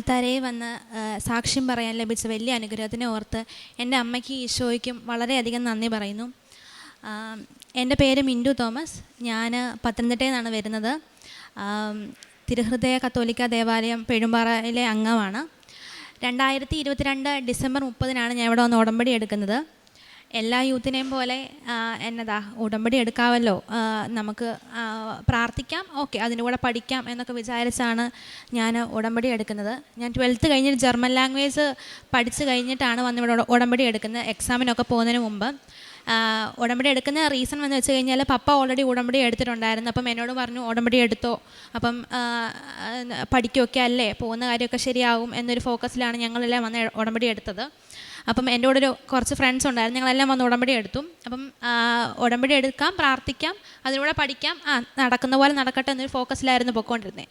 ആൾത്താരയെ വന്ന് സാക്ഷ്യം പറയാൻ ലഭിച്ച വലിയ അനുഗ്രഹത്തിനെ ഓർത്ത് എന്റെ അമ്മയ്ക്ക് ഈശോയ്ക്കും വളരെയധികം നന്ദി പറയുന്നു. എന്റെ പേര് മിന്റു തോമസ്. ഞാൻ പത്തനംതിട്ടയിൽ നിന്നാണ് വരുന്നത് തിരുഹൃദയ കത്തോലിക്ക ദേവാലയം പെഴുമ്പാറയിലെ അംഗമാണ്. രണ്ടായിരത്തി ഇരുപത്തിരണ്ട് ഡിസംബർ മുപ്പതിനാണ് ഞാൻ ഇവിടെ വന്ന് ഉടമ്പടി എടുക്കുന്നത്. എല്ലാ യൂത്തിനെയും പോലെ എന്നതാ ഉടമ്പടി എടുക്കാമല്ലോ നമുക്ക് പ്രാർത്ഥിക്കാം. ഓക്കെ അതിന്റെ കൂടെ പഠിക്കാം എന്നൊക്കെ വിചാരിച്ചാണ് ഞാൻ ഉടമ്പടി എടുക്കുന്നത്. ഞാൻ ട്വൽത്ത് കഴിഞ്ഞിട്ട് ജർമ്മൻ ലാംഗ്വേജ് പഠിച്ച് കഴിഞ്ഞിട്ടാണ് വന്ന് ഇവിടെ ഉട- ഉടമ്പടി എടുക്കുന്നത് എക്സാമിനൊക്കെ പോകുന്നതിന് മുമ്പ്. ഉടമ്പടി എടുക്കുന്ന റീസൺ എന്ന് വെച്ച് കഴിഞ്ഞാൽ പപ്പ ഓൾറെഡി ഉടമ്പടി എടുത്തിട്ടുണ്ടായിരുന്നു. അപ്പം എന്നോട് പറഞ്ഞു ഉടമ്പടി എടുത്തോ. അപ്പം പഠിക്കുകയൊക്കെ അല്ലേ? പോകുന്ന കാര്യമൊക്കെ ശരിയാവും എന്നൊരു ഫോക്കസിലാണ് ഞങ്ങളെല്ലാം വന്ന് ഉടമ്പടി എടുത്തത്. അപ്പം എന്റെ കൂടെ ഒരു കുറച്ച് ഫ്രണ്ട്സ് ഉണ്ടായിരുന്നു. ഞങ്ങളെല്ലാം വന്ന് ഉടമ്പടി എടുത്തു. അപ്പം ഉടമ്പടി എടുക്കാം പ്രാർത്ഥിക്കാം അതിലൂടെ പഠിക്കാം. ആ നടക്കുന്ന പോലെ നടക്കട്ടെ എന്നൊരു ഫോക്കസിലായിരുന്നു പൊയ്ക്കൊണ്ടിരുന്നത്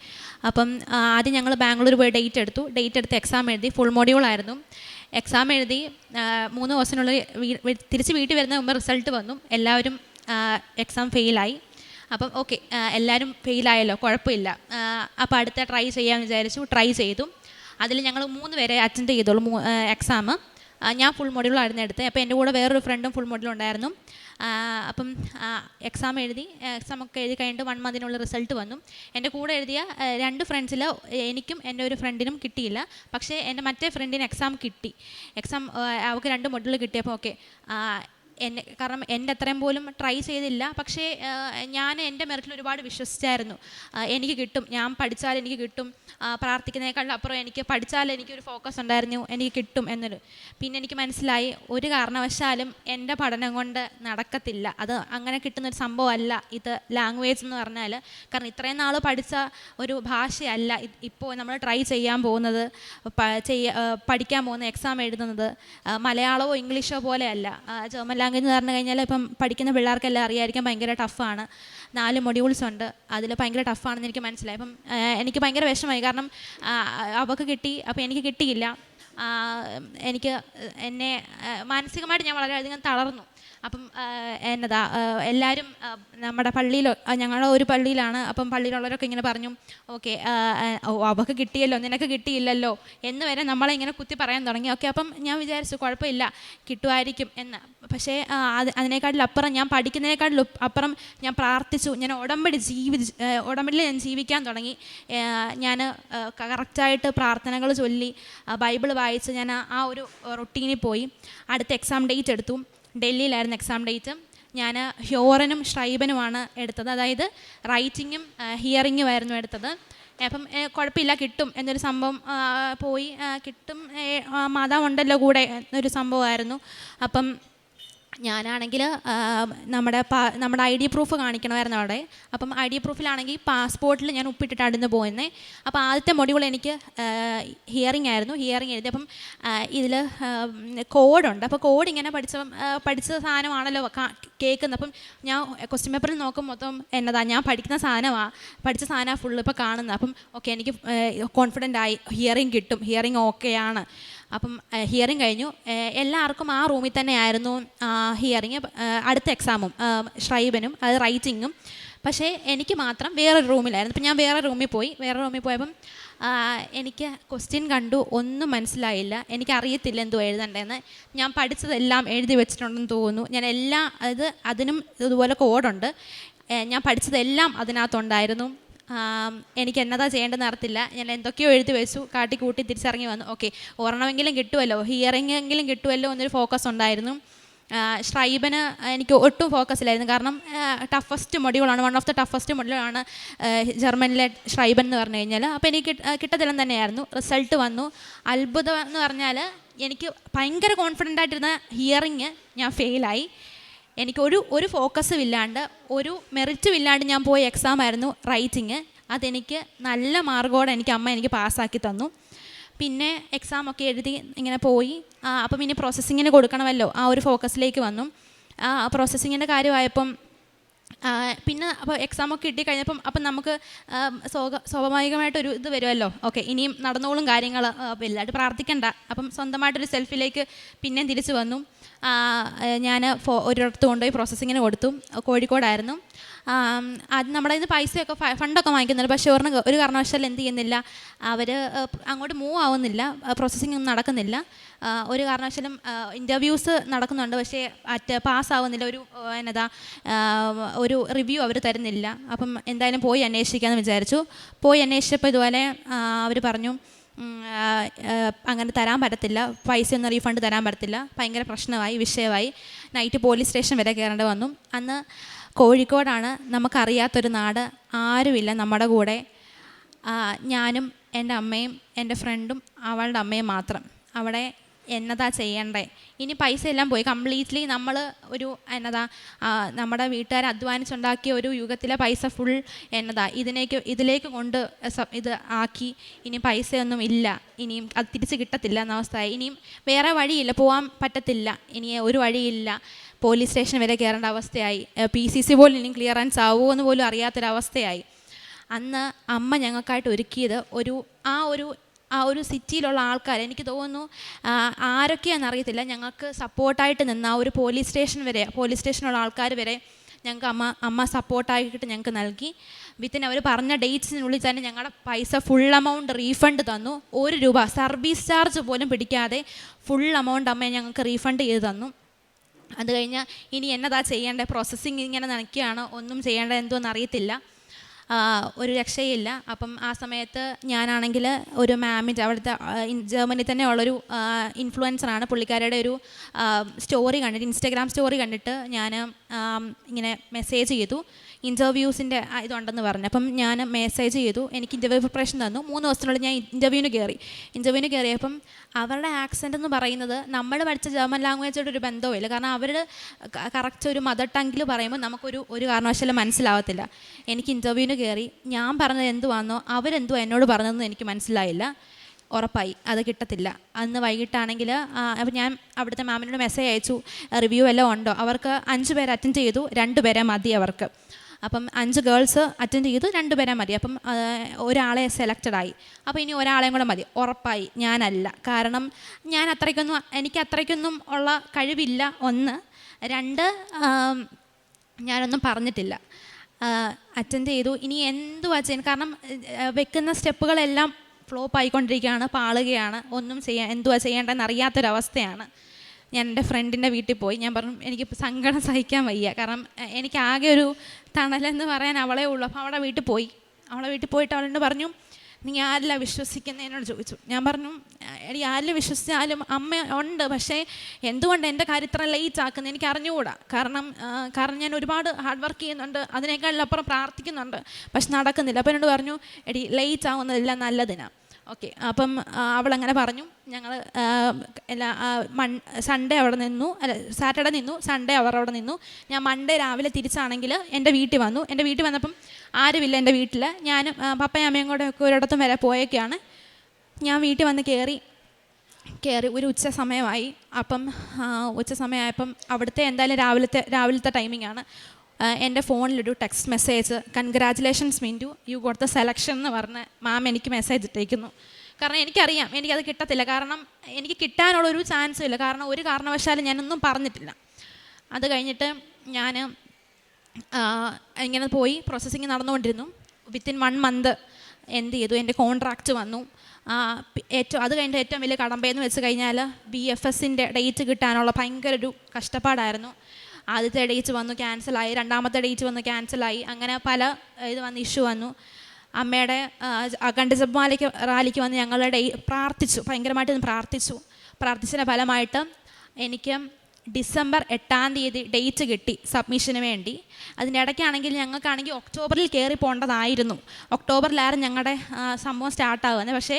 അപ്പം ആദ്യം ഞങ്ങൾ ബാംഗ്ലൂർ പോയി ഡേറ്റ് എടുത്തു. ഡേറ്റ് എടുത്ത് എക്സാം എഴുതി ഫുൾ മൊഡ്യൂളായിരുന്നു എക്സാം എഴുതി മൂന്ന് ദിവസത്തിനുള്ളിൽ തിരിച്ച് വീട്ടിൽ വരുന്ന മുമ്പ് റിസൾട്ട് വന്നു. എല്ലാവരും എക്സാം ഫെയിലായി അപ്പം ഓക്കെ എല്ലാവരും ഫെയിലായല്ലോ കുഴപ്പമില്ല. അപ്പോൾ അടുത്ത ട്രൈ ചെയ്യാമെന്ന് വിചാരിച്ചു ട്രൈ ചെയ്തു. അതിൽ ഞങ്ങൾ മൂന്ന് പേരെ അറ്റൻഡ് ചെയ്തോളൂ എക്സാം ഞാൻ ഫുൾ മോഡ്യൂളായിരുന്നു എടുത്തത്. അപ്പോൾ എന്റെ കൂടെ വേറൊരു ഫ്രണ്ടും ഫുൾ മോഡ്യൂൾ ഉണ്ടായിരുന്നു. അപ്പം എക്സാം എഴുതി എക്സാം ഒക്കെ എഴുതി കഴിഞ്ഞിട്ട് വൺ മന്തിനുള്ള റിസൾട്ട് വന്നു. എന്റെ കൂടെ എഴുതിയ രണ്ട് ഫ്രണ്ട്സിൽ എനിക്കും എന്റെ ഒരു ഫ്രണ്ടിനും കിട്ടിയില്ല. പക്ഷേ എന്റെ മറ്റേ ഫ്രണ്ടിന് എക്സാം കിട്ടി. എക്സാം അവൾക്ക് രണ്ട് മൊഡ്യൂൾ കിട്ടിയപ്പോൾ ഓക്കെ എന്നെ കാരണം എന്റെ അത്രയും പോലും ട്രൈ ചെയ്തില്ല. പക്ഷേ ഞാൻ എന്റെ മെറിറ്റിൽ ഒരുപാട് വിശ്വസിച്ചായിരുന്നു. എനിക്ക് കിട്ടും. ഞാൻ പഠിച്ചാൽ എനിക്ക് കിട്ടും. പ്രാർത്ഥിക്കുന്നതിനേക്കാൾ അപ്പുറം എനിക്ക് പഠിച്ചാൽ എനിക്കൊരു ഫോക്കസ് ഉണ്ടായിരുന്നു. എനിക്ക് കിട്ടും എന്നൊരു. പിന്നെ എനിക്ക് മനസ്സിലായി ഒരു കാരണവശാലും എന്റെ പഠനം കൊണ്ട് നടക്കത്തില്ല. അത് അങ്ങനെ കിട്ടുന്നൊരു സംഭവമല്ല ഇത് ലാംഗ്വേജ് എന്ന് പറഞ്ഞാൽ കാരണം ഇത്രയും നാൾ പഠിച്ച ഒരു ഭാഷയല്ല ഇപ്പോൾ നമ്മൾ ട്രൈ ചെയ്യാൻ പോകുന്നത്. പഠിക്കാൻ പോകുന്ന എക്സാം എഴുതുന്നത്. മലയാളമോ ഇംഗ്ലീഷോ പോലെയല്ല. ജർമ്മൻ ലാംഗ്വേജ് എന്ന് പറഞ്ഞു കഴിഞ്ഞാൽ ഇപ്പം പഠിക്കുന്ന പിള്ളേർക്കെല്ലാം അറിയായിരിക്കും ഭയങ്കര ടഫാണ്. നാല് മൊഡ്യൂൾസ് ഉണ്ട്. അതിൽ ഭയങ്കര ടഫാണെന്ന് എനിക്ക് മനസ്സിലായി. അപ്പം എനിക്ക് ഭയങ്കര വിഷമമായി. കാരണം അവൾക്ക് കിട്ടി. അപ്പോൾ എനിക്ക് കിട്ടിയില്ല. എനിക്ക് എന്നെ മാനസികമായിട്ട് ഞാൻ വളരെയധികം തളർന്നു. അപ്പം എന്നതാ എല്ലാവരും നമ്മുടെ പള്ളിയിൽ ഞങ്ങളുടെ ഒരു പള്ളിയിലാണ്. അപ്പം പള്ളിയിലുള്ളവരൊക്കെ ഇങ്ങനെ പറഞ്ഞു ഓക്കെ അവക്ക് കിട്ടിയല്ലോ നിനക്ക് കിട്ടിയില്ലല്ലോ എന്ന് വരെ നമ്മളെ ഇങ്ങനെ കുത്തി പറയാൻ തുടങ്ങി. ഓക്കെ അപ്പം ഞാൻ വിചാരിച്ചു കുഴപ്പമില്ല കിട്ടുമായിരിക്കും എന്ന്. പക്ഷേ അത് അതിനേക്കാട്ടിലപ്പുറം ഞാൻ പഠിക്കുന്നതിനേക്കാട്ടിലും അപ്പുറം ഞാൻ പ്രാർത്ഥിച്ചു. ഞാൻ ഉടമ്പടി ജീവി ഉടമ്പടിയിൽ ഞാൻ ജീവിക്കാൻ തുടങ്ങി. ഞാൻ കറക്റ്റായിട്ട് പ്രാർത്ഥനകൾ ചൊല്ലി ബൈബിൾ വായിച്ച് ഞാൻ ആ ഒരു റൊട്ടീനിൽ പോയി. അടുത്ത എക്സാം ഡേറ്റ് എടുത്തു. ഡൽഹിയിലായിരുന്നു എക്സാം ഡേറ്റ് ഞാൻ ഹ്യോറനും ഷ്രൈബനുമാണ് എടുത്തത്. അതായത് റൈറ്റിങ്ങും ഹിയറിങ്ങും ആയിരുന്നു എടുത്തത്. അപ്പം കുഴപ്പമില്ല കിട്ടും എന്നൊരു സംഭവം പോയി കിട്ടും ഏ, ആ, മാതാവ് ഉണ്ടല്ലോ കൂടെ എന്നൊരു സംഭവമായിരുന്നു. അപ്പം ഞാനാണെങ്കിൽ നമ്മുടെ നമ്മുടെ ഐ ഡി പ്രൂഫ് കാണിക്കണമായിരുന്നു അവിടെ. അപ്പം ഐ ഡി പ്രൂഫിലാണെങ്കിൽ പാസ്പോർട്ടിൽ ഞാൻ ഒപ്പിട്ടിട്ട് അടുന്ന് പോയിരുന്നേ. അപ്പോൾ ആദ്യത്തെ മൊഡ്യൂൾ എനിക്ക് ഹിയറിംഗ് ആയിരുന്നു. ഹിയറിംഗ് എഴുതി അപ്പം ഇതിൽ കോഡുണ്ട് അപ്പോൾ കോഡ് ഇങ്ങനെ പഠിച്ച പഠിച്ച സാധനമാണല്ലോ കേൾക്കുന്നത്. അപ്പം ഞാൻ ക്വസ്റ്റ്യൻ പേപ്പറിൽ നോക്കും മൊത്തം എന്നതാ ഞാൻ പഠിക്കുന്ന സാധനമാണ് പഠിച്ച സാധനമാണ് ഫുള്ള് ഇപ്പോൾ കാണുന്നത്. അപ്പം ഓക്കെ എനിക്ക് കോൺഫിഡന്റ് ആയി ഹിയറിംഗ് കിട്ടും. ഹിയറിംഗ് ഓക്കെയാണ് അപ്പം ഹിയറിംഗ് കഴിഞ്ഞു. എല്ലാവർക്കും ആ റൂമിൽ തന്നെ ആയിരുന്നു ഹിയറിങ് അടുത്ത എക്സാമും ഷ്രൈബനും അത് റൈറ്റിങ്ങും പക്ഷേ എനിക്ക് മാത്രം വേറൊരു റൂമിലായിരുന്നു. അപ്പം ഞാൻ വേറെ റൂമിൽ പോയി. വേറെ റൂമിൽ പോയപ്പം എനിക്ക് ക്വസ്റ്റ്യൻ കണ്ടു. ഒന്നും മനസ്സിലായില്ല. എനിക്ക് അറിയത്തില്ല എന്തോ എഴുതണ്ടെന്ന്. ഞാൻ പഠിച്ചതെല്ലാം എഴുതി വെച്ചിട്ടുണ്ടെന്ന് തോന്നുന്നു. ഞാൻ എല്ലാം അത് അതിനും ഇതുപോലെ കോഡുണ്ട് ഞാൻ പഠിച്ചതെല്ലാം അതിനകത്തുണ്ടായിരുന്നു. എനിക്ക് എന്നതാ ചെയ്യേണ്ടതെന്ന് അറിയത്തില്ല. ഞാൻ എന്തൊക്കെയോ എഴുതി വെച്ചു. കാട്ടി കൂട്ടി തിരിച്ചിറങ്ങി വന്നു. ഓക്കെ ഓർണമെങ്കിലും കിട്ടുമല്ലോ ഹിയറിംഗ് എങ്കിലും കിട്ടുമല്ലോ എന്നൊരു ഫോക്കസ് ഉണ്ടായിരുന്നു. ഷ്രൈബന് എനിക്ക് ഒട്ടും ഫോക്കസ് ഇല്ലായിരുന്നു. കാരണം ടഫസ്റ്റ് മൊഡ്യൂളാണ് വൺ ഓഫ് ദ ടഫസ്റ്റ് മൊഡ്യൂളാണ് ജർമ്മനിലെ ഷ്രൈബൻ എന്ന് പറഞ്ഞു കഴിഞ്ഞാൽ അപ്പോൾ എനിക്ക് കിട്ട- ആ, കിട്ടത്തില്ലെന്ന് തന്നെയായിരുന്നു. റിസൾട്ട് വന്നു. അത്ഭുതം എന്ന് പറഞ്ഞാൽ എനിക്ക് ഭയങ്കര കോൺഫിഡന്റ് ആയിട്ടിരുന്ന ഹിയറിങ് ഞാൻ ഫെയിലായി എനിക്ക് ഒരു ഫോക്കസും ഇല്ലാണ്ട് ഒരു മെറിറ്റും ഇല്ലാണ്ട് ഞാൻ പോയ എക്സാം ആയിരുന്നു റൈറ്റിങ് അതെനിക്ക് നല്ല മാർക്കോടെ എനിക്ക് അമ്മ എനിക്ക് പാസ്സാക്കി തന്നു. പിന്നെ എക്സാം ഒക്കെ എഴുതി ഇങ്ങനെ പോയി. അപ്പം ഇനി പ്രോസസ്സിങ്ങിന് കൊടുക്കണമല്ലോ. ആ ഒരു ഫോക്കസിലേക്ക് വന്നു. ആ പ്രോസസ്സിങ്ങിന്റെ കാര്യമായപ്പം പിന്നെ അപ്പോൾ എക്സാം ഒക്കെ കിട്ടി കഴിഞ്ഞപ്പം അപ്പം നമുക്ക് സ്വാഭാവികമായിട്ടൊരു ഇത് വരുമല്ലോ. ഓക്കെ ഇനിയും നടന്നോളും കാര്യങ്ങൾ വലുതായിട്ട് പ്രാർത്ഥിക്കണ്ട. അപ്പം സ്വന്തമായിട്ടൊരു സെൽഫിലേക്ക് പിന്നെയും തിരിച്ചു വന്നു. ഞാൻ ഫോ ഒരിടത്ത് കൊണ്ടുപോയി പ്രോസസ്സിങ്ങിന് കൊടുത്തു. കോഴിക്കോടായിരുന്നു. അത് നമ്മുടെ ഇന്ന് പൈസയൊക്കെ ഫണ്ടൊക്കെ വാങ്ങിക്കുന്നുണ്ട്. പക്ഷേ ഒരു കാരണവശാലും എന്ത് ചെയ്യുന്നില്ല. അവർ അങ്ങോട്ട് മൂവ് ആവുന്നില്ല. പ്രോസസ്സിംഗ് ഒന്നും നടക്കുന്നില്ല. ഒരു കാരണവശാലും ഇന്റർവ്യൂസ് നടക്കുന്നുണ്ട്. പക്ഷേ അറ്റ് പാസ്സാവുന്നില്ല ഒരു എന്നതാ ഒരു റിവ്യൂ അവർ തരുന്നില്ല. അപ്പം എന്തായാലും പോയി അന്വേഷിക്കാമെന്ന് വിചാരിച്ചു. പോയി അന്വേഷിച്ചപ്പോൾ ഇതുപോലെ അവർ പറഞ്ഞു അങ്ങനെ തരാൻ പറ്റത്തില്ല. പൈസയൊന്നും റീഫണ്ട് തരാൻ പറ്റത്തില്ല. ഭയങ്കര പ്രശ്നമായി വിഷയമായി. നൈറ്റ് പോലീസ് സ്റ്റേഷൻ വരെ കയറേണ്ടി വന്നു. അന്ന് കോഴിക്കോടാണ് നമുക്കറിയാത്തൊരു നാട് ആരുമില്ല നമ്മുടെ കൂടെ. ഞാനും എന്റെ അമ്മയും എന്റെ ഫ്രണ്ടും അവളുടെ അമ്മയും മാത്രം. അവിടെ എന്നതാ ചെയ്യണ്ടേ? ഇനി പൈസ എല്ലാം പോയി. കംപ്ലീറ്റ്ലി നമ്മൾ ഒരു എന്നതാ നമ്മുടെ വീട്ടുകാർ അധ്വാനിച്ചുണ്ടാക്കിയ ഒരു യുഗത്തിലെ പൈസ ഫുൾ എന്നതാ. ഇതിനേക്ക് ഇതിലേക്ക് കൊണ്ട് ഇത് ആക്കി. ഇനി പൈസയൊന്നും ഇല്ല. ഇനിയും അത് തിരിച്ച് കിട്ടത്തില്ല എന്ന അവസ്ഥയായി. ഇനിയും വേറെ വഴിയില്ല. പോകാൻ പറ്റത്തില്ല. ഇനി ഒരു വഴിയില്ല. പോലീസ് സ്റ്റേഷൻ വരെ കയറേണ്ട അവസ്ഥയായി. പി സി സി പോലും ഇനിയും ക്ലിയറൻസ് ആവുമോ എന്ന് പോലും അറിയാത്തൊരവസ്ഥയായി. അന്ന് അമ്മ ഞങ്ങൾക്കായിട്ട് ഒരുക്കിയത് ഒരു ആ ഒരു ആ ഒരു സിറ്റിയിലുള്ള ആൾക്കാർ എനിക്ക് തോന്നുന്നു ആരൊക്കെയാണെന്ന് അറിയത്തില്ല. ഞങ്ങൾക്ക് സപ്പോർട്ടായിട്ട് നിന്ന് ആ ഒരു പോലീസ് സ്റ്റേഷൻ വരെ പോലീസ് സ്റ്റേഷനുള്ള ആൾക്കാർ വരെ ഞങ്ങൾക്ക് അമ്മ അമ്മ സപ്പോർട്ടായിട്ട് ഞങ്ങൾക്ക് നൽകി. വിത്തിൻ അവർ പറഞ്ഞ ഡേറ്റ്സിനുള്ളിൽ തന്നെ ഞങ്ങളുടെ പൈസ ഫുൾ എമൗണ്ട് റീഫണ്ട് തന്നു. ഒരു രൂപ സർവീസ് ചാർജ് പോലും പിടിക്കാതെ ഫുൾ എമൗണ്ട് അമ്മയെ ഞങ്ങൾക്ക് റീഫണ്ട് ചെയ്ത് തന്നു. അത് കഴിഞ്ഞാൽ ഇനി എന്നതാ ചെയ്യേണ്ടത്? പ്രോസസ്സിങ് ഇങ്ങനെ നനയ്ക്കുകയാണ് ഒന്നും ചെയ്യേണ്ടത് എന്തോന്ന് അറിയത്തില്ല. ആ, ഒരു രക്ഷയില്ല. അപ്പം ആ സമയത്ത് ഞാനാണെങ്കിൽ ഒരു മാമിന്റെ അവിടുത്തെ ജർമ്മനി തന്നെ ഉള്ളൊരു ഇൻഫ്ലുവൻസറാണ്. പുള്ളിക്കാരുടെ ഒരു സ്റ്റോറി കണ്ടിട്ട് ഇൻസ്റ്റാഗ്രാം സ്റ്റോറി കണ്ടിട്ട് ഞാൻ ഇങ്ങനെ മെസ്സേജ് ചെയ്തു. ഇന്റർവ്യൂസിന്റെ ഇതുണ്ടെന്ന് പറഞ്ഞു. അപ്പം ഞാൻ മെസ്സേജ് ചെയ്തു. എനിക്ക് ഇന്റർവ്യൂ പ്രിപ്പറേഷൻ തന്നു. മൂന്ന് ദിവസത്തിനുള്ളിൽ ഞാൻ ഇന്റർവ്യൂവിന് കയറി ഇന്റർവ്യൂവിന് കയറിയപ്പം അവരുടെ ആക്സെന്റ് എന്ന് പറയുന്നത് നമ്മൾ പഠിച്ച ജർമ്മൻ ലാംഗ്വേജോട് ഒരു ബന്ധവുമില്ല. കാരണം അവർ കറക്റ്റ് ഒരു മദർ ടങ്കിൽ പറയുമ്പോൾ നമുക്കൊരു ഒരു കാരണവശാലും മനസ്സിലാവത്തില്ല. എനിക്ക് ഇന്റർവ്യൂവിന് കയറി ഞാൻ പറഞ്ഞത് എന്തുവാണെന്നോ അവരെന്തോ എന്നോട് പറഞ്ഞതെന്ന് എനിക്ക് മനസ്സിലായില്ല. ഉറപ്പായി. അത് കിട്ടത്തില്ല. അന്ന് വൈകിട്ടാണെങ്കിൽ അപ്പം ഞാൻ അവിടുത്തെ മാമിനോട് മെസ്സേജ് അയച്ചു. റിവ്യൂ എല്ലാം ഉണ്ടോ? അവർക്ക് അഞ്ച് പേര് അറ്റൻഡ് ചെയ്തു. രണ്ട് പേരെ മതി അവർക്ക്. അപ്പം അഞ്ച് ഗേൾസ് അറ്റൻഡ് ചെയ്തു രണ്ട് പേരെ മതി. അപ്പം ഒരാളെ സെലക്റ്റഡായി അപ്പോൾ ഇനി ഒരാളെയും കൂടെ മതി. ഉറപ്പായി ഞാനല്ല. കാരണം ഞാൻ അത്രയ്ക്കൊന്നും എനിക്ക് അത്രയ്ക്കൊന്നും ഉള്ള കഴിവില്ല. ഒന്ന്. രണ്ട് ഞാനൊന്നും പറഞ്ഞിട്ടില്ല. അറ്റൻഡ് ചെയ്തു. ഇനി എന്തുവാ ചെയ്യാൻ കാരണം വെക്കുന്ന സ്റ്റെപ്പുകളെല്ലാം ഫ്ലോപ്പ് ആയിക്കൊണ്ടിരിക്കുകയാണ് പാളുകയാണ്. ഒന്നും ചെയ്യാൻ എന്തുവാ ചെയ്യേണ്ടതെന്ന് അറിയാത്തൊരവസ്ഥയാണ്. ഞാൻ എന്റെ ഫ്രണ്ടിന്റെ വീട്ടിൽ പോയി. ഞാൻ പറഞ്ഞു എനിക്ക് സങ്കടം സഹിക്കാൻ വയ്യ. കാരണം എനിക്ക് ആകെ ഒരു തണലെന്ന് പറയാൻ അവളെ ഉള്ളൂ. അപ്പോൾ അവളെ വീട്ടിൽ പോയി. അവളെ വീട്ടിൽ പോയിട്ട് അവളോട് പറഞ്ഞു നീ ആരില്ല വിശ്വസിക്കുന്നതിനോട് ചോദിച്ചു. ഞാൻ പറഞ്ഞു എനിക്ക് ആരിൽ വിശ്വസിച്ചാലും അമ്മ ഉണ്ട്. പക്ഷേ എന്തുകൊണ്ട് എന്റെ കാര്യം ഇത്ര ലേറ്റ് ആക്കുന്നത് എനിക്ക് അറിഞ്ഞുകൂടാ. കാരണം കാരണം ഞാൻ ഒരുപാട് ഹാർഡ് വർക്ക് ചെയ്യുന്നുണ്ട്. അതിനേക്കാളിലപ്പുറം പ്രാർത്ഥിക്കുന്നുണ്ട്. പക്ഷെ നടക്കുന്നില്ല. അപ്പോൾ എന്നോട് പറഞ്ഞു എടി ലേറ്റ് ആവുന്നതെല്ലാം നല്ലതിനാണ് ഓക്കെ അപ്പം അവളങ്ങനെ പറഞ്ഞു. ഞങ്ങൾ എല്ലാ മൺ സൺഡേ അവിടെ നിന്നു. അല്ല സാറ്റർഡേ നിന്നു സൺഡേ അവർ അവിടെ നിന്നു. ഞാൻ മൺഡേ രാവിലെ തിരിച്ചാണെങ്കിൽ എന്റെ വീട്ടിൽ വന്നു. എന്റെ വീട്ടിൽ വന്നപ്പം ആരുമില്ല എന്റെ വീട്ടിൽ ഞാനും പപ്പയും അമ്മയും കൂടെ ഒക്കെ ഒരിടത്തും വരെ പോയൊക്കെയാണ് ഞാൻ വീട്ടിൽ വന്ന് കയറി കയറി ഒരു ഉച്ച സമയമായി. അപ്പം ഉച്ച സമയമായപ്പം അവിടുത്തെ എന്തായാലും രാവിലത്തെ രാവിലത്തെ ടൈമിംഗ് ആണ്. എന്റെ ഫോണിലൊരു text message congratulations Mintu you got the selection എന്ന് പറഞ്ഞ് മാം എനിക്ക് മെസ്സേജ് ഇട്ടേക്കുന്നു. കാരണം എനിക്കറിയാം എനിക്കത് കിട്ടത്തില്ല. കാരണം എനിക്ക് കിട്ടാനുള്ളൊരു ചാൻസും ഇല്ല. കാരണം ഒരു കാരണവശാലും ഞാനൊന്നും പറഞ്ഞിട്ടില്ല. അത് കഴിഞ്ഞിട്ട് ഞാൻ ഇങ്ങനെ പോയി പ്രോസസ്സിങ് നടന്നുകൊണ്ടിരുന്നു. വിത്തിൻ വൺ മന്ത് എന്ത് ചെയ്തു? എന്റെ കോൺട്രാക്റ്റ് വന്നു. ഏറ്റവും അത് കഴിഞ്ഞിട്ട് ഏറ്റവും വലിയ കടമ്പയെന്ന് വെച്ച് കഴിഞ്ഞാൽ ബി എഫ് എസിന്റെ ഡേറ്റ് കിട്ടാനുള്ള ഭയങ്കര ഒരു കഷ്ടപ്പാടായിരുന്നു. ആദ്യത്തെ ഡേറ്റ് വന്നു ക്യാൻസലായി രണ്ടാമത്തെ ഡേറ്റ് വന്നു ക്യാൻസലായി അങ്ങനെ പല ഇത് വന്ന് ഇഷ്യൂ വന്നു. അമ്മയുടെ അഖണ്ഡ ജപമാലയ്ക്ക് റാലിക്ക് വന്ന് ഞങ്ങളുടെ പ്രാർത്ഥിച്ചു. ഭയങ്കരമായിട്ട് പ്രാർത്ഥിച്ചു. പ്രാർത്ഥിച്ചതിന്റെ ഫലമായിട്ട് എനിക്ക് ഡിസംബർ എട്ടാം തീയതി ഡേറ്റ് കിട്ടി സബ്മിഷന് വേണ്ടി. അതിന്റെ ഇടയ്ക്കാണെങ്കിൽ ഞങ്ങൾക്കാണെങ്കിൽ ഒക്ടോബറിൽ കയറി പോകേണ്ടതായിരുന്നു ഒക്ടോബറിലായിരുന്നു ഞങ്ങളുടെ സംഭവം സ്റ്റാർട്ടാകുന്നത്. പക്ഷേ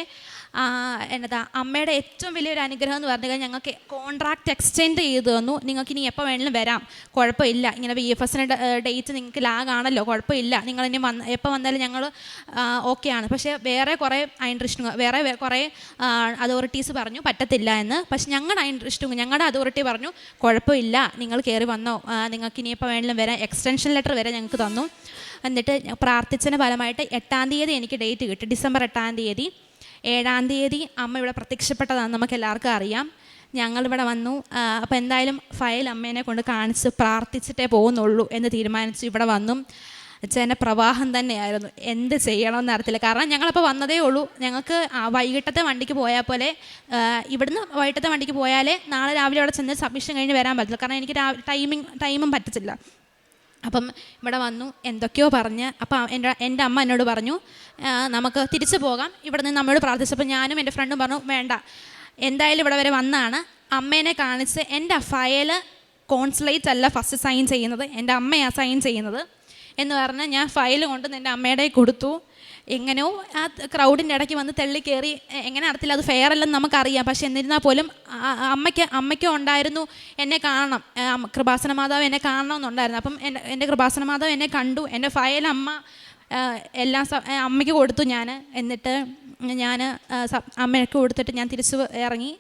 എന്നതാ അമ്മയുടെ ഏറ്റവും വലിയൊരു അനുഗ്രഹം എന്ന് പറഞ്ഞു കഴിഞ്ഞാൽ ഞങ്ങൾക്ക് കോൺട്രാക്റ്റ് എക്സ്റ്റെൻഡ് ചെയ്ത് തന്നു. നിങ്ങൾക്ക് ഇനി എപ്പോൾ വേണമെങ്കിലും വരാം. കുഴപ്പമില്ല. ഇങ്ങനെ ബി എഫ് എസിന്റെ ഡേറ്റ് നിങ്ങൾക്ക് ലാഗാണല്ലോ കുഴപ്പമില്ല. നിങ്ങൾ ഇനി വന്ന് എപ്പോൾ വന്നാലും ഞങ്ങൾ ഓക്കെയാണ് പക്ഷേ വേറെ കുറേ ഐൻട്രിസ്റ്റും വേറെ കുറേ അതോറിറ്റീസ് പറഞ്ഞു പറ്റത്തില്ല എന്ന്. പക്ഷെ ഞങ്ങളുടെ ഐൻട്രിസ്റ്റും ഞങ്ങളുടെ അതോറിറ്റി പറഞ്ഞു കുഴപ്പമില്ല. നിങ്ങൾ കയറി വന്നോ. നിങ്ങൾക്ക് ഇനി എപ്പോൾ വേണമെങ്കിലും വരാം. എക്സ്റ്റൻഷൻ ലെറ്റർ വരെ ഞങ്ങൾക്ക് തന്നു. എന്നിട്ട് പ്രാർത്ഥിച്ചതിന് ഫലമായിട്ട് എട്ടാം തീയതി എനിക്ക് ഡേറ്റ് കിട്ടി. ഡിസംബർ എട്ടാം തീയതി. ഏഴാം തീയതി അമ്മ ഇവിടെ പ്രത്യക്ഷപ്പെട്ടതാണ് നമുക്ക് എല്ലാവർക്കും അറിയാം. ഞങ്ങളിവിടെ വന്നു. അപ്പോൾ എന്തായാലും ഫയൽ അമ്മേനെ കൊണ്ട് കാണിച്ച് പ്രാർത്ഥിച്ചിട്ടേ പോകുന്നുള്ളൂ എന്ന് തീരുമാനിച്ചു ഇവിടെ വന്നു. അച്ഛന്റെ പ്രവാഹം തന്നെയായിരുന്നു. എന്ത് ചെയ്യണമെന്ന് അറിയത്തില്ല. കാരണം ഞങ്ങളപ്പോൾ വന്നതേ ഉള്ളൂ. ഞങ്ങൾക്ക് വൈകിട്ടത്തെ വണ്ടിക്ക് പോയാൽ പോലെ ഇവിടുന്ന് വൈകിട്ടത്തെ വണ്ടിക്ക് പോയാലേ നാളെ രാവിലെ അവിടെ ചെന്ന് സബ്മിഷൻ കഴിഞ്ഞ് വരാൻ പറ്റില്ല കാരണം എനിക്ക് ടൈമിങ് ടൈമും പറ്റത്തില്ല. അപ്പം ഇവിടെ വന്നു എന്തൊക്കെയോ പറഞ്ഞ്. അപ്പം എന്റെ എന്റെ അമ്മ എന്നോട് പറഞ്ഞു നമുക്ക് തിരിച്ചു പോകാം. ഇവിടെ നിന്ന് നമ്മളോട് പ്രാർത്ഥിച്ചപ്പോൾ ഞാനും എന്റെ ഫ്രണ്ടും പറഞ്ഞു വേണ്ട. എന്തായാലും ഇവിടെ വരെ വന്നാണ്. അമ്മേനെ കാണിച്ച് എന്റെ ഫയൽ കോൺസുലേറ്റ് അല്ല ഫസ്റ്റ് സൈൻ ചെയ്യുന്നത്. എന്റെ അമ്മയാണ് സൈൻ ചെയ്യുന്നത്. എന്ന് പറഞ്ഞ് ഞാൻ ഫയൽ കൊണ്ട് എന്റെ അമ്മയുടെ കൊടുത്തു. എങ്ങനെയോ ആ ക്രൗഡിന്റെ ഇടയ്ക്ക് വന്ന് തള്ളി കയറി എങ്ങനെ നടത്തില്ല അത് ഫെയർ അല്ലെന്ന് നമുക്കറിയാം. പക്ഷെ എന്നിരുന്നാൽ പോലും അമ്മയ്ക്ക് അമ്മയ്ക്കും ഉണ്ടായിരുന്നു എന്നെ കാണണം. കൃപാസന മാതാവ് എന്നെ കാണണമെന്നുണ്ടായിരുന്നു. അപ്പം എന്റെ എന്റെ കൃപാസന മാതാവ് എന്നെ കണ്ടു. എന്റെ ഫയൽ അമ്മ എല്ലാ അമ്മയ്ക്ക് കൊടുത്തു ഞാൻ എന്നിട്ട് ഞാൻ അമ്മയ്ക്ക് കൊടുത്തിട്ട് ഞാൻ തിരിച്ച് ഇറങ്ങി.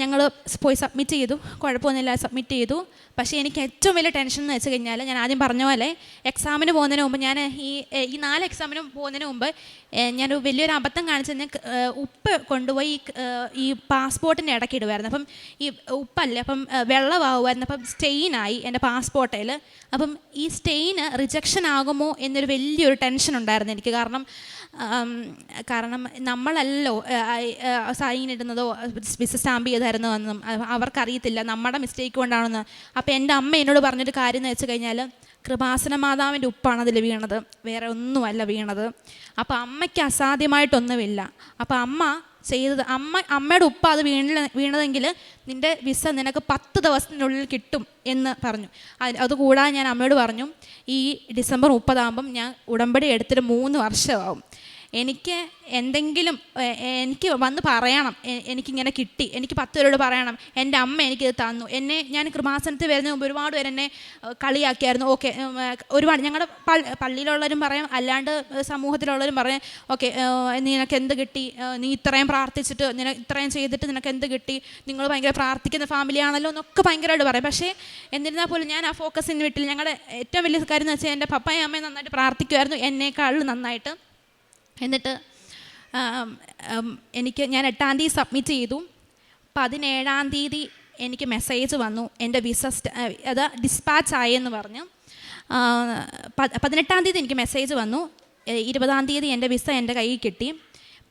ഞങ്ങൾ പോയി സബ്മിറ്റ് ചെയ്തു. കുഴപ്പമൊന്നുമില്ല സബ്മിറ്റ് ചെയ്തു. പക്ഷേ എനിക്ക് ഏറ്റവും വലിയ ടെൻഷൻ എന്ന് വെച്ച് കഴിഞ്ഞാൽ ഞാൻ ആദ്യം പറഞ്ഞ പോലെ എക്സാമിന് പോകുന്നതിന് മുമ്പ് ഞാൻ ഈ ഈ നാല് എക്സാമിന് പോകുന്നതിന് മുമ്പ് ഞാൻ വലിയൊരു അബദ്ധം കാണിച്ചു ഞാൻ ഉപ്പ് കൊണ്ടുപോയി ഈ പാസ്പോർട്ടിന്റെ ഇടയ്ക്ക് ഇടുമായിരുന്നു അപ്പം ഈ ഉപ്പല്ലേ അപ്പം വെള്ളമാവുമായിരുന്നു. അപ്പം സ്റ്റെയിനായി എന്റെ പാസ്പോർട്ടിൽ അപ്പം ഈ സ്റ്റെയിന് റിജക്ഷൻ ആകുമോ എന്നൊരു വലിയൊരു ടെൻഷൻ ഉണ്ടായിരുന്നു എനിക്ക്. കാരണം കാരണം നമ്മളല്ലോ സൈൻ ഇടുന്നതോ വിസ സ്റ്റാമ്പ് ചെയ്തായിരുന്നു എന്നും അവർക്കറിയത്തില്ല. നമ്മുടെ മിസ്റ്റേക്ക് കൊണ്ടാണെന്ന്. അപ്പോൾ എന്റെ അമ്മ എന്നോട് പറഞ്ഞൊരു കാര്യം എന്ന് വെച്ച് കഴിഞ്ഞാൽ കൃപാസന മാതാവിന്റെ ഉപ്പാണ് അതിൽ വീണത്. വേറെ ഒന്നുമല്ല വീണത്. അപ്പോൾ അമ്മയ്ക്ക് അസാധ്യമായിട്ടൊന്നുമില്ല. അപ്പോൾ അമ്മ ചെയ്തത് അമ്മ അമ്മയുടെ ഉപ്പ അത് വീണ വീണതെങ്കിൽ നിന്റെ വിസ നിനക്ക് പത്ത് ദിവസത്തിനുള്ളിൽ കിട്ടും എന്ന് പറഞ്ഞു. അത് അതുകൂടാതെ ഞാൻ അമ്മയോട് പറഞ്ഞു ഈ ഡിസംബർ മുപ്പതാകുമ്പം ഞാൻ ഉടമ്പടി എടുത്തിട്ട് മൂന്ന് വർഷമാവും. എനിക്ക് എന്തെങ്കിലും എനിക്ക് വന്ന് പറയണം. എനിക്കിങ്ങനെ കിട്ടി. എനിക്ക് പത്ത് പേരോട് പറയണം. എന്റെ അമ്മ എനിക്കിത് തന്നു. എന്നെ ഞാൻ കൃപാസനത്തിൽ വരുന്ന മുമ്പ് ഒരുപാട് പേര് എന്നെ കളിയാക്കിയായിരുന്നു. ഓക്കെ ഒരുപാട് ഞങ്ങളുടെ പള്ളിയിലുള്ളവരും പറയും അല്ലാണ്ട് സമൂഹത്തിലുള്ളവരും പറയും ഓക്കെ നിനക്ക് എന്ത് കിട്ടി? നീ ഇത്രയും പ്രാർത്ഥിച്ചിട്ട് നിന ഇത്രയും ചെയ്തിട്ട് നിനക്ക് എന്ത് കിട്ടി? നിങ്ങൾ ഭയങ്കര പ്രാർത്ഥിക്കുന്ന ഫാമിലിയാണല്ലോ എന്നൊക്കെ ഭയങ്കരമായിട്ട് പറയും. പക്ഷേ എന്നിരുന്നാൽ പോലും ഞാൻ ആ ഫോക്കസ് ഫോക്കസിന് വിട്ടില്ല ഞങ്ങളുടെ ഏറ്റവും വലിയ കാര്യം എന്ന് വെച്ചാൽ എന്റെ പപ്പയും അമ്മയും നന്നായിട്ട് പ്രാർത്ഥിക്കുമായിരുന്നു എന്നേക്കാളും നന്നായിട്ട് എന്നിട്ട് എനിക്ക് ഞാൻ എട്ടാം തീയതി സബ്മിറ്റ് ചെയ്തു. പതിനേഴാം തീയതി എനിക്ക് മെസ്സേജ് വന്നു. എന്റെ വിസ അത് ഡിസ്പാച്ച് ആയെന്ന് പറഞ്ഞു. പതിനെട്ടാം തീയതി എനിക്ക് മെസ്സേജ് വന്നു. ഇരുപതാം തീയതി എന്റെ വിസ എന്റെ കയ്യിൽ കിട്ടി.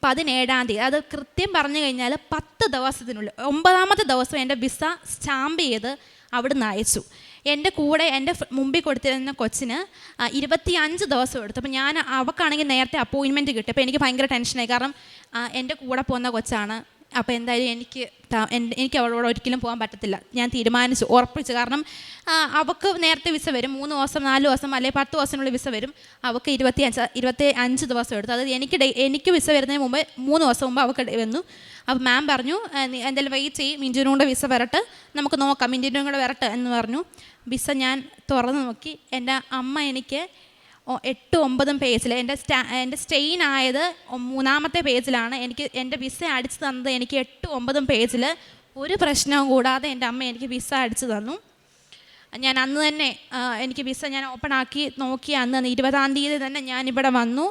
പതിനേഴാം തീയതി അത് കൃത്യം പറഞ്ഞു കഴിഞ്ഞാൽ പത്ത് ദിവസത്തിനുള്ളിൽ ഒമ്പതാമത്തെ ദിവസം എന്റെ വിസ സ്റ്റാമ്പ് ചെയ്ത് അവിടുന്ന് അയച്ചു. എന്റെ കൂടെ എന്റെ മുമ്പിൽ കൊടുത്തിരുന്ന കൊച്ചിന് ഇരുപത്തി അഞ്ച് ദിവസം എടുത്തു. അപ്പോൾ ഞാൻ അവക്കാണെങ്കിൽ നേരത്തെ അപ്പോയിൻമെന്റ് കിട്ടി. അപ്പോൾ എനിക്ക് ഭയങ്കര ടെൻഷനായി കാരണം എന്റെ കൂടെ പോകുന്ന കൊച്ചാണ് അപ്പോൾ എന്തായാലും എനിക്ക് എനിക്ക് അവളോട് ഒരിക്കലും പോകാൻ പറ്റത്തില്ല. ഞാൻ തീരുമാനിച്ചു ഉറപ്പിച്ചു. കാരണം അവൾക്ക് നേരത്തെ വിസ വരും. മൂന്ന് ദിവസം നാല് ദിവസം അല്ലെങ്കിൽ പത്ത് ദിവസത്തിനുള്ളിൽ വിസ വരും. അവൾക്ക് ഇരുപത്തി അഞ്ച് ഇരുപത്തി അഞ്ച് ദിവസം എടുത്തു. അതായത് എനിക്ക് എനിക്ക് വിസ വരുന്നതിന് മുമ്പ് മൂന്ന് ദിവസം മുമ്പ് അവൾക്ക് വന്നു. അപ്പോൾ മാം പറഞ്ഞു "ആ, എന്തായാലും വെയിറ്റ് ചെയ്യും. മിഞ്ചുനും കൂടെ വിസ വരട്ടെ. നമുക്ക് നോക്കാം. മിഞ്ചുനും കൂടെ വരട്ടെ എന്ന് പറഞ്ഞു. വിസ ഞാൻ തുറന്ന് നോക്കി. എന്റെ അമ്മ എനിക്ക് എട്ട് ഒമ്പതും പേജിൽ എന്റെ സ്റ്റാ എന്റെ സ്റ്റെയിൻ ആയത് മൂന്നാമത്തെ പേജിലാണ്. എനിക്ക് എന്റെ വിസ അടിച്ചു തന്നത് എനിക്ക് എട്ട് ഒമ്പതും പേജിൽ ഒരു പ്രശ്നവും കൂടാതെ എന്റെ അമ്മ എനിക്ക് വിസ അടിച്ചു തന്നു. ഞാൻ അന്ന് തന്നെ എനിക്ക് വിസ ഞാൻ ഓപ്പൺ ആക്കി നോക്കി. അന്ന് തന്നെ ഇരുപതാം തീയതി തന്നെ ഞാൻ വന്നു.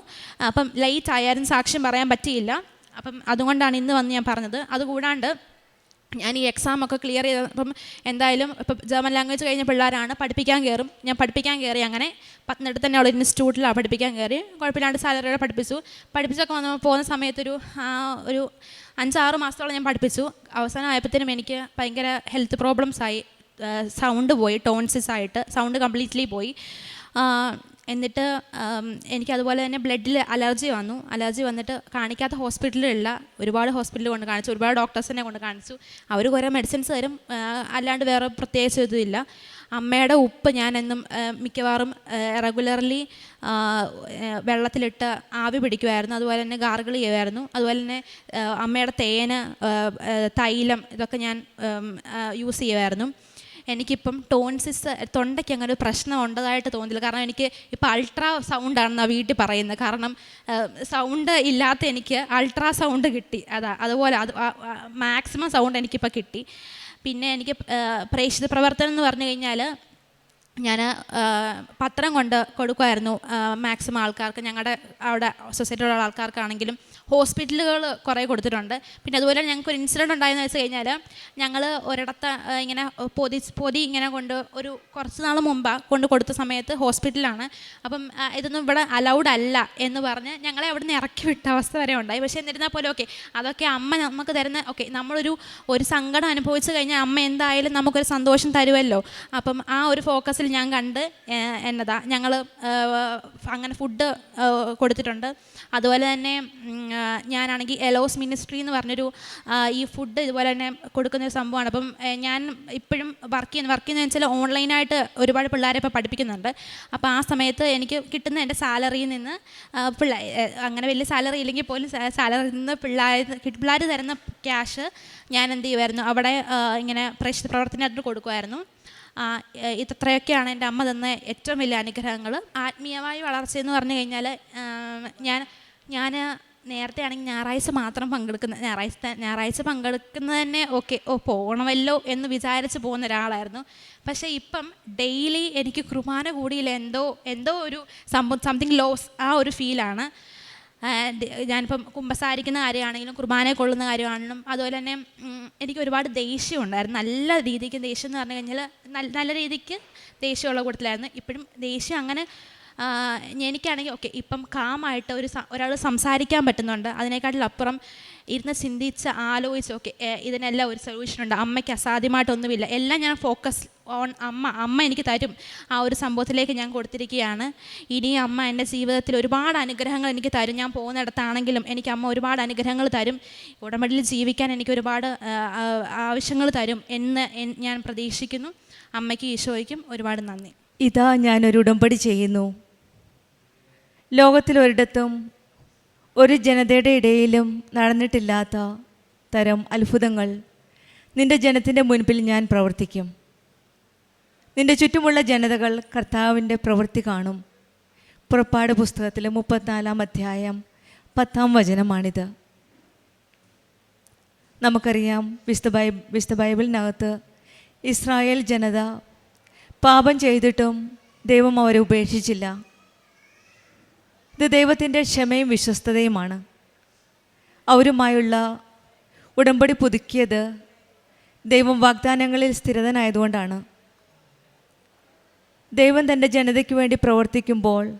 അപ്പം ലേറ്റ് ആയാലും സാക്ഷ്യം പറയാൻ പറ്റിയില്ല. അപ്പം അതുകൊണ്ടാണ് ഇന്ന് വന്ന് ഞാൻ പറഞ്ഞത്. അതുകൂടാണ്ട് ഞാൻ ഈ എക്സാം ഒക്കെ ക്ലിയർ ചെയ്ത അപ്പം എന്തായാലും ഇപ്പം ജർമ്മൻ ലാംഗ്വേജ് കഴിഞ്ഞ പിള്ളേരാണ് പഠിപ്പിക്കാൻ കയറും ഞാൻ പഠിപ്പിക്കാൻ കയറി അങ്ങനെ പത്തനംതിട്ട തന്നെ ഉള്ള ഇൻസ്റ്റിറ്റ്യൂട്ടിലാണ് പഠിപ്പിക്കാൻ കയറി കുഴപ്പമില്ലാണ്ട് സാലറിയോടെ പഠിപ്പിച്ചു. പഠിപ്പിച്ചൊക്കെ വന്ന് പോകുന്ന സമയത്തൊരു ഒരു അഞ്ചാറ് മാസത്തോളം ഞാൻ പഠിപ്പിച്ചു. അവസാനം ആയപ്പോഴത്തേനും എനിക്ക് ഭയങ്കര ഹെൽത്ത് പ്രോബ്ലംസ് ആയി. സൗണ്ട് പോയി ടോൺസിസ് ആയിട്ട്. സൗണ്ട് കംപ്ലീറ്റ്ലി പോയി. എന്നിട്ട് എനിക്ക് അതുപോലെ തന്നെ ബ്ലഡിൽ അലർജി വന്നു. അലർജി വന്നിട്ട് കാണിക്കാത്ത ഹോസ്പിറ്റലിലുള്ള ഒരുപാട് ഹോസ്പിറ്റലിൽ കൊണ്ട് കാണിച്ചു. ഒരുപാട് ഡോക്ടേഴ്സിനെ കൊണ്ട് കാണിച്ചു. അവർ കുറേ മെഡിസിൻസ് തരും. അല്ലാണ്ട് വേറെ പ്രത്യേകിച്ച് ഇതുമില്ല. അമ്മയുടെ ഉപ്പ് ഞാൻ എന്നും മിക്കവാറും റെഗുലർലി വെള്ളത്തിലിട്ട് ആവി പിടിക്കുമായിരുന്നു. അതുപോലെ തന്നെ ഗാർഗിൾ ചെയ്യുമായിരുന്നു. അതുപോലെ തന്നെ അമ്മയുടെ തേന് തൈലം ഇതൊക്കെ ഞാൻ യൂസ് ചെയ്യുമായിരുന്നു. എനിക്കിപ്പം ടോൺസിസ് തൊണ്ടയ്ക്ക് അങ്ങനെ ഒരു പ്രശ്നം ഉണ്ടതായിട്ട് തോന്നില്ല. കാരണം എനിക്ക് ഇപ്പോൾ അൾട്രാ സൗണ്ടാണെന്ന് വീട്ടിൽ പറയുന്നത്. കാരണം സൗണ്ട് ഇല്ലാത്ത എനിക്ക് അൾട്രാ സൗണ്ട് കിട്ടി. അതാ അതുപോലെ അത് മാക്സിമം സൗണ്ട് എനിക്കിപ്പോൾ കിട്ടി. പിന്നെ എനിക്ക് പ്രേക്ഷിത പ്രവർത്തനം എന്ന് പറഞ്ഞു കഴിഞ്ഞാൽ ഞാൻ പത്രം കൊണ്ട് കൊടുക്കുമായിരുന്നു മാക്സിമം ആൾക്കാർക്ക്. ഞങ്ങളുടെ അവിടെ സൊസൈറ്റിയിലുള്ള ആൾക്കാർക്കാണെങ്കിലും ഹോസ്പിറ്റലുകൾ കുറേ കൊടുത്തിട്ടുണ്ട്. പിന്നെ അതുപോലെ ഞങ്ങൾക്ക് ഒരു ഇൻസിഡന്റ് ഉണ്ടായെന്ന് വെച്ച് കഴിഞ്ഞാൽ ഞങ്ങൾ ഒരിടത്ത് ഇങ്ങനെ പൊതി പൊതി ഇങ്ങനെ കൊണ്ട് ഒരു കുറച്ച് നാൾ മുമ്പ് കൊണ്ട് കൊടുത്ത സമയത്ത് ഹോസ്പിറ്റലാണ് അപ്പം ഇതൊന്നും ഇവിടെ അലൗഡ് അല്ല എന്ന് പറഞ്ഞ് ഞങ്ങളെ അവിടെ നിന്ന് ഇറക്കി വിട്ട അവസ്ഥ വരെ ഉണ്ടായി. പക്ഷേ എന്നിരുന്നാൽ പോലും ഓക്കെ അതൊക്കെ അമ്മ നമുക്ക് തരുന്ന ഓക്കെ നമ്മളൊരു ഒരു സങ്കടം അനുഭവിച്ചു കഴിഞ്ഞാൽ അമ്മ എന്തായാലും നമുക്കൊരു സന്തോഷം തരുമല്ലോ അപ്പം ആ ഒരു ഫോക്കസിൽ ഞാൻ കണ്ട് എന്നതാ ഞങ്ങൾ അങ്ങനെ ഫുഡ് കൊടുത്തിട്ടുണ്ട്. അതുപോലെ തന്നെ ഞാനാണെങ്കിൽ എലോസ് മിനിസ്ട്രി എന്ന് പറഞ്ഞൊരു ഈ ഫുഡ് ഇതുപോലെ തന്നെ കൊടുക്കുന്ന ഒരു സംഭവമാണ്. അപ്പം ഞാൻ ഇപ്പോഴും വർക്ക് ചെയ്യുന്ന വർക്ക് ചെയ്യുന്നത് വെച്ചാൽ ഓൺലൈനായിട്ട് ഒരുപാട് പിള്ളേരെ ഇപ്പോൾ പഠിപ്പിക്കുന്നുണ്ട്. അപ്പോൾ ആ സമയത്ത് എനിക്ക് കിട്ടുന്ന എന്റെ സാലറിയിൽ നിന്ന് പിള്ളേ അങ്ങനെ വലിയ സാലറി ഇല്ലെങ്കിൽ പോലും സാലറിയിൽ നിന്ന് പിള്ളേർ പിള്ളേർ തരുന്ന ക്യാഷ് ഞാൻ എന്ത് ചെയ്യുമായിരുന്നു? അവിടെ ഇങ്ങനെ പ്രശ് പ്രവർത്തനമായിട്ട് കൊടുക്കുമായിരുന്നു. ഇത്രയൊക്കെയാണ് എന്റെ അമ്മ തന്ന ഏറ്റവും വലിയ അനുഗ്രഹങ്ങൾ. ആത്മീയമായ വളർച്ചയെന്ന് പറഞ്ഞു കഴിഞ്ഞാൽ ഞാൻ ഞാൻ നേരത്തെ ആണെങ്കിൽ ഞായറാഴ്ച മാത്രം പങ്കെടുക്കുന്ന ഞായറാഴ്ച ഞായറാഴ്ച പങ്കെടുക്കുന്നത് തന്നെ ഓക്കെ ഓ പോകണമല്ലോ എന്ന് വിചാരിച്ച് പോകുന്ന ഒരാളായിരുന്നു. പക്ഷേ ഇപ്പം ഡെയിലി എനിക്ക് കുർബാന കൂടിയില്ല എന്തോ എന്തോ ഒരു സംഭവം സംതിങ് ലോസ് ആ ഒരു ഫീലാണ് ഞാനിപ്പം കുമ്പസാരിക്കുന്ന കാര്യമാണെങ്കിലും കുർബാനയെ കൊള്ളുന്ന കാര്യമാണെങ്കിലും അതുപോലെ തന്നെ എനിക്ക് ഒരുപാട് ദേഷ്യം ഉണ്ടായിരുന്നു. നല്ല രീതിക്ക് ദേഷ്യം എന്ന് പറഞ്ഞു കഴിഞ്ഞാൽ നല്ല രീതിക്ക് ദേഷ്യമുള്ള കൂട്ടത്തിലായിരുന്നു. ഇപ്പോഴും ദേഷ്യം അങ്ങനെ എനിക്കാണെങ്കിൽ ഓക്കെ ഇപ്പം കാമായിട്ട് ഒരു ഒരാൾ സംസാരിക്കാൻ പറ്റുന്നുണ്ട്. അതിനേക്കാട്ടിലപ്പുറം ഇരുന്ന് ചിന്തിച്ച് ആലോചിച്ച് ഓക്കെ ഇതിനെല്ലാം ഒരു സൊല്യൂഷൻ ഉണ്ട്. അമ്മയ്ക്ക് അസാധ്യമായിട്ടൊന്നുമില്ല. എല്ലാം ഞാൻ ഫോക്കസ് ഓൺ അമ്മ. അമ്മ എനിക്ക് തരും. ആ ഒരു സംഭവത്തിലേക്ക് ഞാൻ കൊടുത്തിരിക്കുകയാണ്. ഇനി അമ്മ എന്റെ ജീവിതത്തിൽ ഒരുപാട് അനുഗ്രഹങ്ങൾ എനിക്ക് തരും. ഞാൻ പോകുന്നിടത്താണെങ്കിലും എനിക്ക് അമ്മ ഒരുപാട് അനുഗ്രഹങ്ങൾ തരും. ഉടമ്പടിയിൽ ജീവിക്കാൻ എനിക്ക് ഒരുപാട് ആവശ്യങ്ങൾ തരും എന്ന് ഞാൻ പ്രതീക്ഷിക്കുന്നു. അമ്മയ്ക്ക് ഈശോയ്ക്കും ഒരുപാട് നന്ദി. ഇതാ ഞാനൊരു ഉടമ്പടി ചെയ്യുന്നു. ലോകത്തിലൊരിടത്തും ഒരു ജനതയുടെ ഇടയിലും നടന്നിട്ടില്ലാത്ത തരം അത്ഭുതങ്ങൾ നിന്റെ ജനത്തിന്റെ മുൻപിൽ ഞാൻ പ്രവർത്തിക്കും. നിന്റെ ചുറ്റുമുള്ള ജനതകൾ കർത്താവിന്റെ പ്രവൃത്തി കാണും. പുറപ്പാട് പുസ്തകത്തിലെ മുപ്പത്തിനാലാം അധ്യായം പത്താം വചനമാണിത്. നമുക്കറിയാം വിശുദ്ധ ബൈ വിശുദ്ധ ബൈബിളിനകത്ത് ഇസ്രായേൽ ജനത പാപം ചെയ്തിട്ടും ദൈവം അവരെ ഉപേക്ഷിച്ചില്ല. ഇത് ദൈവത്തിന്റെ ക്ഷമയും വിശ്വസ്തതയുമാണ്. അവരുമായുള്ള ഉടമ്പടി പുതുക്കിയത് ദൈവം വാഗ്ദാനങ്ങളിൽ സ്ഥിരതനായതുകൊണ്ടാണ്. ദൈവം തന്റെ ജനതയ്ക്ക് വേണ്ടി പ്രവർത്തിക്കുമ്പോൾ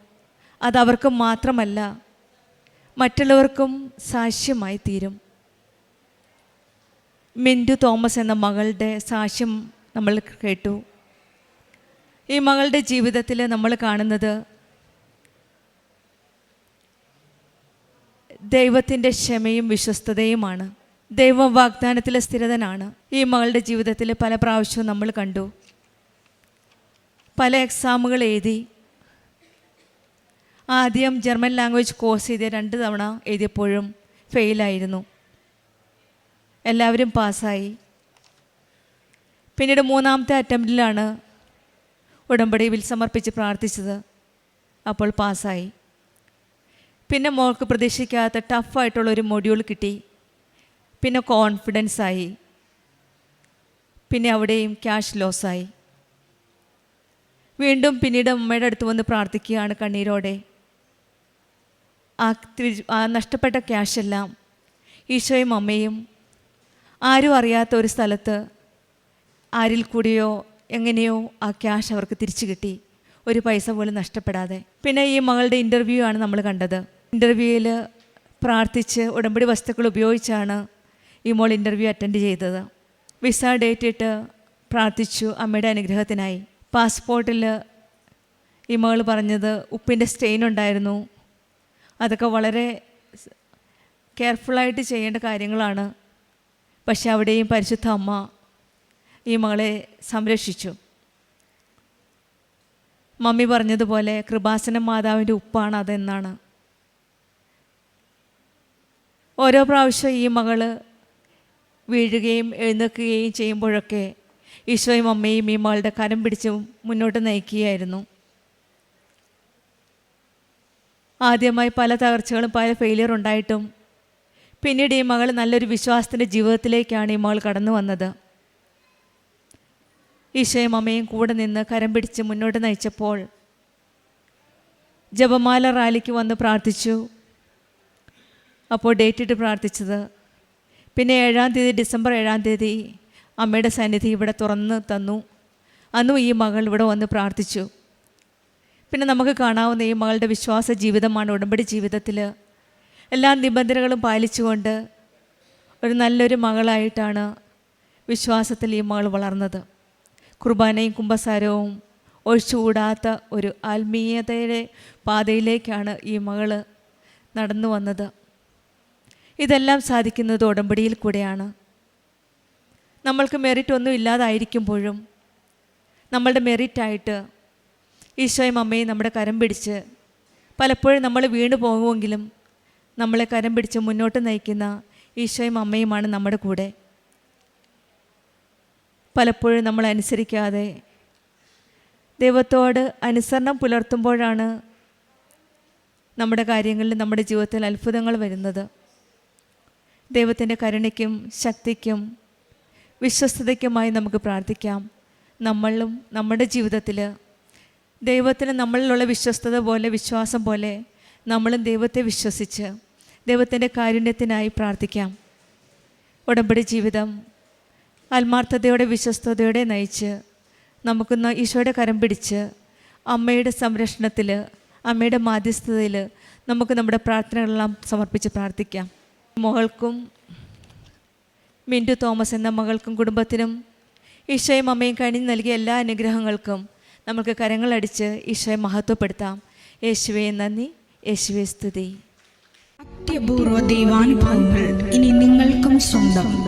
അത് അവർക്ക് മാത്രമല്ല മറ്റുള്ളവർക്കും സാക്ഷ്യമായി തീരും. മിന്റു തോമസ് എന്ന മകളുടെ സാക്ഷ്യം നമ്മൾ കേട്ടു. ഈ മകളുടെ ജീവിതത്തിൽ നമ്മൾ കാണുന്നത് ദൈവത്തിന്റെ ക്ഷമയും വിശ്വസ്തതയുമാണ്. ദൈവം വാഗ്ദാനത്തിലെ സ്ഥിരതനാണ്. ഈ മകളുടെ ജീവിതത്തിൽ പല പ്രാവശ്യവും നമ്മൾ കണ്ടു. പല എക്സാമുകൾ എഴുതി. ആദ്യം ജർമ്മൻ ലാംഗ്വേജ് കോഴ്സ് ചെയ്ത് രണ്ട് തവണ എഴുതിയപ്പോഴും ഫെയിലായിരുന്നു എല്ലാവരും പാസ്സായി. പിന്നീട് മൂന്നാമത്തെ അറ്റംപ്റ്റിലാണ് ഉടമ്പടിയിൽ സമർപ്പിച്ച് പ്രാർത്ഥിച്ചത്. അപ്പോൾ പാസ്സായി. പിന്നെ മോൾക്ക് പ്രതീക്ഷിക്കാത്ത ടഫായിട്ടുള്ള ഒരു മൊഡ്യൂൾ കിട്ടി. പിന്നെ കോൺഫിഡൻസ് ആയി. പിന്നെ അവിടെയും ക്യാഷ് ലോസായി വീണ്ടും പിന്നീട് അമ്മയുടെ അടുത്ത് വന്ന് പ്രാർത്ഥിക്കുകയാണ് കണ്ണീരോടെ. ആ ആ നഷ്ടപ്പെട്ട ക്യാഷെല്ലാം ഈശോയും അമ്മയും ആരും അറിയാത്ത ഒരു സ്ഥലത്ത് ആരിൽ കൂടിയോ എങ്ങനെയോ ആ ക്യാഷ് അവർക്ക് തിരിച്ചു കിട്ടി. ഒരു പൈസ പോലും നഷ്ടപ്പെടാതെ. പിന്നെ ഈ മകളുടെ ഇന്റർവ്യൂ ആണ് നമ്മൾ കണ്ടത്. ഇന്റർവ്യൂവിൽ പ്രാർത്ഥിച്ച് ഉടമ്പടി വസ്തുക്കൾ ഉപയോഗിച്ചാണ് ഈ മോൾ ഇന്റർവ്യൂ അറ്റൻഡ് ചെയ്തത്. വിസ ഡേറ്റ് ഇട്ട് പ്രാർത്ഥിച്ചു അമ്മയുടെ അനുഗ്രഹത്തിനായി. പാസ്പോർട്ടിൽ ഈ മകൾ പറഞ്ഞത് ഉപ്പിന്റെ സ്റ്റെയിൻ ഉണ്ടായിരുന്നു. അതൊക്കെ വളരെ കെയർഫുള്ളായിട്ട് ചെയ്യേണ്ട കാര്യങ്ങളാണ്. പക്ഷെ അവിടെയും പരിശുദ്ധ അമ്മ ഈ മകളെ സംരക്ഷിച്ചു. മമ്മി പറഞ്ഞതുപോലെ കൃപാസന മാതാവിന്റെ ഉപ്പാണ് അതെന്നാണ്. ഓരോ പ്രാവശ്യം ഈ മകൾ വീഴുകയും എഴുന്നേൽക്കുകയും ചെയ്യുമ്പോഴൊക്കെ ഈശോയും അമ്മയും ഈ മകളുടെ കരം പിടിച്ച് മുന്നോട്ട് നയിക്കുകയായിരുന്നു. ആദ്യമായി പല തകർച്ചകളും പല ഫെയിലിയർ ഉണ്ടായിട്ടും പിന്നീട് ഈ മകൾ നല്ലൊരു വിശ്വാസത്തിന്റെ ജീവിതത്തിലേക്കാണ് ഈ മകൾ കടന്നു വന്നത്. ഈശോയും അമ്മയും കൂടെ നിന്ന് കരം പിടിച്ച് മുന്നോട്ട് നയിച്ചപ്പോൾ ജപമാല റാലിക്ക് വന്ന് പ്രാർത്ഥിച്ചു. അപ്പോൾ ഡേറ്റ് ഇട്ട് പ്രാർത്ഥിച്ചത്. പിന്നെ ഏഴാം തീയതി ഡിസംബർ ഏഴാം തീയതി അമ്മയുടെ സന്നിധി ഇവിടെ തുറന്ന് തന്നു. അന്നും ഈ മകൾ ഇവിടെ വന്ന് പ്രാർത്ഥിച്ചു. പിന്നെ നമുക്ക് കാണാവുന്ന ഈ മകളുടെ വിശ്വാസ ജീവിതമാണ് ഉടമ്പടി ജീവിതത്തിൽ എല്ലാ നിബന്ധനകളും പാലിച്ചുകൊണ്ട് ഒരു നല്ലൊരു മകളായിട്ടാണ് വിശ്വാസത്തിൽ ഈ മകൾ വളർന്നത്. കുർബാനയും കുംഭസാരവും ഒഴിച്ചുകൂടാത്ത ഒരു ആത്മീയതയുടെ പാതയിലേക്കാണ് ഈ മകൾ നടന്നു വന്നത്. ഇതെല്ലാം സാധിക്കുന്നത് ഉടമ്പടിയിൽ കൂടെയാണ്. നമ്മൾക്ക് മെറിറ്റ് ഒന്നും ഇല്ലാതായിരിക്കുമ്പോഴും നമ്മളുടെ മെറിറ്റായിട്ട് ഈശോയും അമ്മയും നമ്മുടെ കരം പിടിച്ച് പലപ്പോഴും നമ്മൾ വീണു പോകുമെങ്കിലും നമ്മളെ കരം പിടിച്ച് മുന്നോട്ട് നയിക്കുന്ന ഈശോയും അമ്മയുമാണ് നമ്മുടെ കൂടെ. പലപ്പോഴും നമ്മൾ അനുസരിക്കാതെ ദൈവത്തോട് അനുസരണം പുലർത്തുമ്പോഴാണ് നമ്മുടെ കാര്യങ്ങളിൽ നമ്മുടെ ജീവിതത്തിൽ അത്ഭുതങ്ങൾ വരുന്നത്. ദൈവത്തിന്റെ കരുണയ്ക്കും ശക്തിക്കും വിശ്വസ്തതയ്ക്കുമായി നമുക്ക് പ്രാർത്ഥിക്കാം. നമ്മളും നമ്മുടെ ജീവിതത്തിൽ ദൈവത്തിന് നമ്മളിലുള്ള വിശ്വസ്തത പോലെ വിശ്വാസം പോലെ നമ്മളും ദൈവത്തെ വിശ്വസിച്ച് ദൈവത്തിന്റെ കാരുണ്യത്തിനായി പ്രാർത്ഥിക്കാം. ഉടമ്പടി ജീവിതം ആത്മാർത്ഥതയോടെ വിശ്വസ്തയോടെ നയിച്ച് നമുക്ക് ഈശോയുടെ കരം പിടിച്ച് അമ്മയുടെ സംരക്ഷണത്തിൽ അമ്മയുടെ മാധ്യസ്ഥതയിൽ നമുക്ക് നമ്മുടെ പ്രാർത്ഥനകളെല്ലാം സമർപ്പിച്ച് പ്രാർത്ഥിക്കാം. മകൾക്കും മിന്റു തോമസ് എന്ന മകൾക്കും കുടുംബത്തിനും ഈശോയും അമ്മയും കഴിഞ്ഞ് നൽകിയ എല്ലാ അനുഗ്രഹങ്ങൾക്കും നമുക്ക് കരങ്ങളടിച്ച് ഈശോയെ മഹത്വപ്പെടുത്താം. യേശുവേ നന്ദി. യേശുവേ സ്തുതി. അത്യപൂർവ ദൈവാനുഭവങ്ങൾ ഇനി നിങ്ങൾക്കും സ്വന്തം.